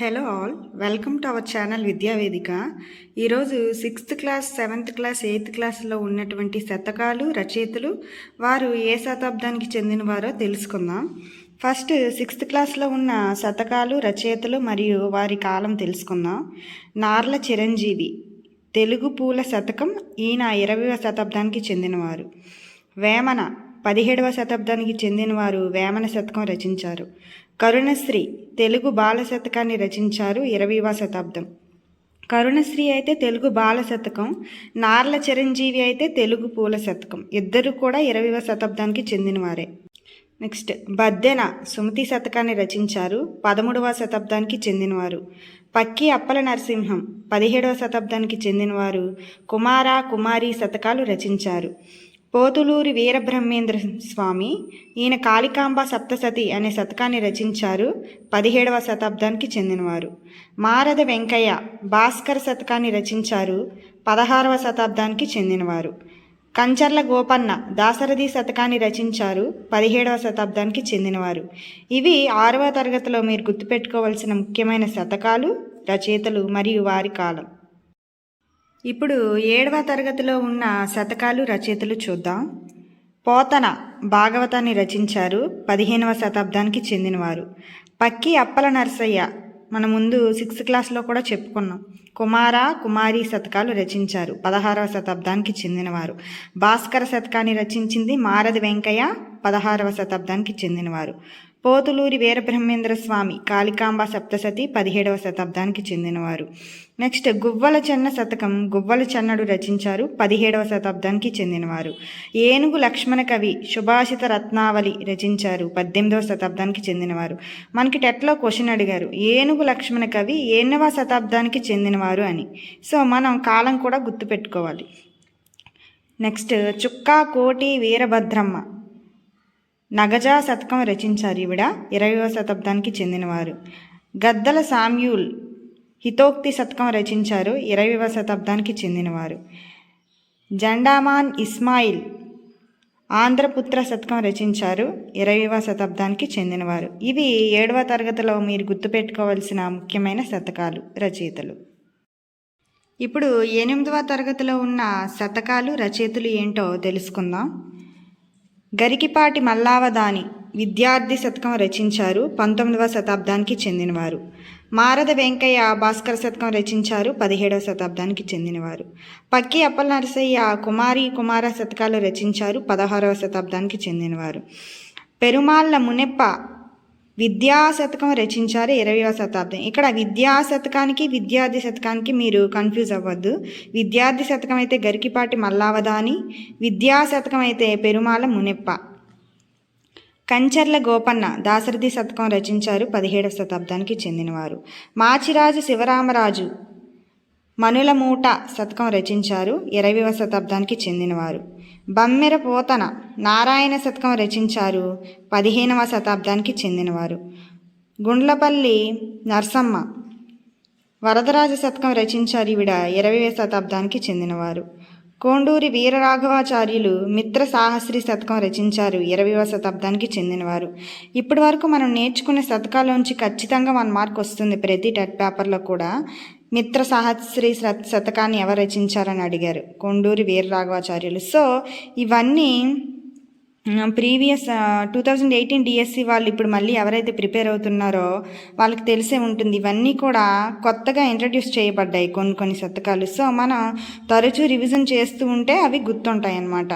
Hello all welcome to our channel Vidyavedika ఈరోజు sixth class seventh class eighth క్లాస్లో ఉన్నటువంటి శతకాలు రచయితలు వారు ఏ శతాబ్దానికి చెందినవారో తెలుసుకుందాం. ఫస్ట్ సిక్స్త్ క్లాస్లో ఉన్న శతకాలు రచయితలు మరియు వారి కాలం తెలుసుకుందాం. నార్ల చిరంజీవి తెలుగు పూల శతకం ఈయన ఇరవైవ శతాబ్దానికి చెందినవారు. వేమన పదిహేడవ శతాబ్దానికి చెందినవారు వేమన శతకం రచించారు. కరుణశ్రీ తెలుగు బాల శతకాన్ని రచించారు ఇరవైవ శతాబ్దం. కరుణశ్రీ అయితే తెలుగు బాల శతకం నార్ల చిరంజీవి అయితే తెలుగు పూల శతకం. ఇద్దరు కూడా ఇరవైవ శతాబ్దానికి చెందినవారే. నెక్స్ట్ బద్దెన సుమతి శతకాన్ని రచించారు పదమూడవ శతాబ్దానికి చెందినవారు. పక్కి అప్పల నరసింహం పదిహేడవ శతాబ్దానికి చెందినవారు. కుమార కుమారి శతకాలు రచించారు. పోతులూరి వీరబ్రహ్మేంద్ర స్వామి ఈయన కాళికాంబ సప్తసతి అనే శతకాన్ని రచించారు పదిహేడవ శతాబ్దానికి చెందినవారు. మారద వెంకయ్య భాస్కర శతకాన్ని రచించారు పదహారవ శతాబ్దానికి చెందినవారు. కంచర్ల గోపన్న దాసరథి శతకాన్ని రచించారు పదిహేడవ శతాబ్దానికి చెందినవారు. ఇవి ఆరవ తరగతిలో మీరు గుర్తుపెట్టుకోవాల్సిన ముఖ్యమైన శతకాలు రచయితలు మరియు వారి కాలం. ఇప్పుడు ఏడవ తరగతిలో ఉన్న శతకాలు రచయితలు చూద్దాం. పోతన భాగవతాన్ని రచించారు. పదిహేనవ శతాబ్దానికి చెందినవారు. పక్కి అప్పల నరసయ్య. మన ముందు సిక్స్త్ క్లాస్లో కూడా చెప్పుకున్నాం. కుమార కుమారి శతకాలు రచించారు. పదహారవ శతాబ్దానికి చెందినవారు. భాస్కర శతకాన్ని రచించింది మారది వెంకయ్య. పదహారవ శతాబ్దానికి చెందినవారు. పోతులూరి వీరబ్రహ్మేంద్ర స్వామి కాళికాంబ సప్తసతి పదిహేడవ శతాబ్దానికి చెందినవారు. నెక్స్ట్ గువ్వల చెన్న శతకం గువ్వల చెన్నడు రచించారు పదిహేడవ శతాబ్దానికి చెందినవారు. ఏనుగు లక్ష్మణ కవి సుభాషిత రత్నావళి రచించారు పద్దెనిమిదవ శతాబ్దానికి చెందినవారు. మనకి టెట్లో క్వశ్చన్ అడిగారు ఏనుగు లక్ష్మణ కవి ఎన్నవ శతాబ్దానికి చెందినవారు అని. సో మనం కాలం కూడా గుర్తుపెట్టుకోవాలి. నెక్స్ట్ చుక్కా కోటి వీరభద్రమ్మ. నగజా శతకం రచించారు ఈవిడ. ఇరవయవ శతాబ్దానికి చెందినవారు. గద్దల సామ్యూల్ హితోక్తి శతకం రచించారు. ఇరవయవ శతాబ్దానికి చెందినవారు. జండామాన్ ఇస్మాయిల్ ఆంధ్రపుత్ర శతకం రచించారు. ఇరవయవ శతాబ్దానికి చెందినవారు. ఇవి ఏడవ తరగతిలో మీరు గుర్తుపెట్టుకోవాల్సిన ముఖ్యమైన శతకాలు రచయితలు. ఇప్పుడు ఎనిమిదవ తరగతిలో ఉన్న శతకాలు రచయితలు ఏంటో తెలుసుకుందాం. గరికిపాటి మల్లావదాని విద్యార్థి శతకం రచించారు పంతొమ్మిదవ శతాబ్దానికి చెందినవారు. మారద వెంకయ్య భాస్కర శతకం రచించారు పదిహేడవ శతాబ్దానికి చెందినవారు. పక్కి అప్పల నరసయ్య కుమారి కుమార శతకాలు రచించారు పదహారవ శతాబ్దానికి చెందినవారు. పెరుమాళ్ళ మునెప్ప విద్యా శతకం రచించారు ఇరవయవ శతాబ్దం. ఇక్కడ విద్యా శతకానికి విద్యార్థి శతకానికి మీరు కన్ఫ్యూజ్ అవ్వద్దు. విద్యార్థి శతకం అయితే గరికిపాటి మల్లావదాని విద్యాశతకం అయితే పెరుమాల మునెప్ప. కంచర్ల గోపన్న దాశరథి శతకం రచించారు పదిహేడవ శతాబ్దానికి చెందినవారు. మాచిరాజు శివరామరాజు మనుల మూట శతకం రచించారు ఇరవైవ శతాబ్దానికి చెందినవారు. బమ్మెర పోతన నారాయణ శతకం రచించారు పదిహేనవ శతాబ్దానికి చెందినవారు. గుండ్లపల్లి నర్సమ్మ వరదరాజ శతకం రచించారు ఈవిడ ఇరవై శతాబ్దానికి చెందినవారు. కోండూరి వీరరాఘవాచార్యులు మిత్ర సాహస్రి శతకం రచించారు ఇరవైవ శతాబ్దానికి చెందినవారు. ఇప్పటి వరకు మనం నేర్చుకునే శతకాలోంచి ఖచ్చితంగా వన్ మార్క్ వస్తుంది ప్రతి టెట్ పేపర్లో కూడా. మిత్ర సాహస్రి శతకాన్ని ఎవరు రచించారని అడిగారు. కొండూరి వీరరాఘవాచార్యులు. సో ఇవన్నీ previous two thousand eighteen DSC వాళ్ళు ఇప్పుడు మళ్ళీ ఎవరైతే ప్రిపేర్ అవుతున్నారో వాళ్ళకి తెలిసే ఉంటుంది. ఇవన్నీ కూడా కొత్తగా ఇంట్రడ్యూస్ చేయబడ్డాయి కొన్ని కొన్ని శతకాలు. సో మనం తరచూ రివిజన్ చేస్తూ ఉంటే అవి గుర్తుంటాయి అన్నమాట